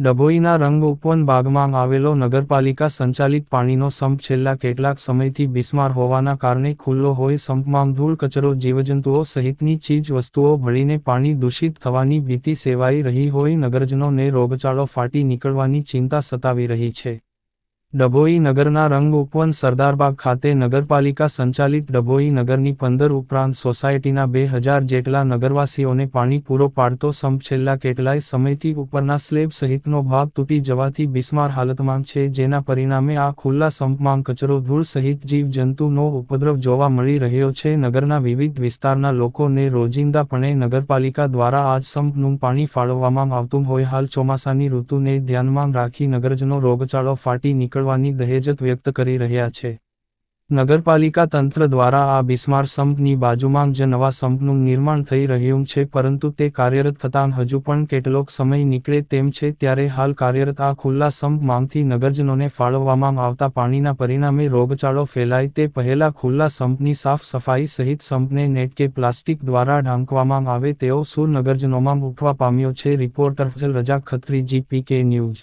ડભોઈના રંગ ઉપવન બાગમાં આવેલો નગરપાલિકા સંચાલિત પાણીનો સંપ છેલ્લા કેટલાક સમયથી બિસ્માર હોવાના કારણે ખુલ્લો હોય સંપમાં ધૂળ, કચરો, જીવજંતુઓ સહિતની ચીજ વસ્તુઓ ભળીને પાણી દૂષિત થવાની ભીતિ સેવાઈ રહી હોય, નગરજનોને રોગચાળો ફાટી નીકળવાની ચિંતા સતાવી રહી છે. ડભોઈ નગરના રંગ ઉપવન સરદારબાગ ખાતે નગરપાલિકા સંચાલિત ડભોઈ નગરની પંદર ઉપરાંત સોસાયટીના બે હજાર જેટલા નગરવાસીઓને પાણી પૂરો પાડતો સંપ છેલ્લા કેટલાય સમયથી ઉપરના સ્લેબ સહિતનો ભાગ તૂટી જવાથી બિસ્માર હાલતમાં છે, જેના પરિણામે આ ખુલ્લા સંપમાં કચરો, ધૂળ સહિત જીવજંતુનો ઉપદ્રવ જોવા મળી રહ્યો છે. નગરના વિવિધ વિસ્તારના લોકોને રોજિંદાપણે નગરપાલિકા દ્વારા આજ સંપનું પાણી ફાળવવામાં આવતું હોય, હાલ ચોમાસાની ઋતુને ધ્યાનમાં રાખી નગરજનો રોગચાળો ફાટી નીકળવાની દહેજત વ્યક્ત કરી રહ્યા છે. નગરપાલિકા તંત્ર દ્વારા આ બિસ્માર સંપની બાજુમાં જ નવા સંપનું નિર્માણ થઈ રહ્યું છે, પરંતુ તે કાર્યરત થતાં હજુ પણ કેટલોક સમય નીકળે તેમ છે, ત્યારે હાલ કાર્યરત આ ખુલ્લા સંપમાંથી નગરજનોને ફાળવવામાં આવતા પાણીના પરિણામે રોગચાળો ફેલાય તે પહેલા ખુલ્લા સંપની સાફ સફાઈ સહિત સંપને નેટ કે પ્લાસ્ટિક દ્વારા ઢાંકવામાં આવે તેવો સૂર નગરજનોમાં ઉઠવા પામ્યો છે, રિપોર્ટર રજા ખત્રી, જીપીકે ન્યૂઝ.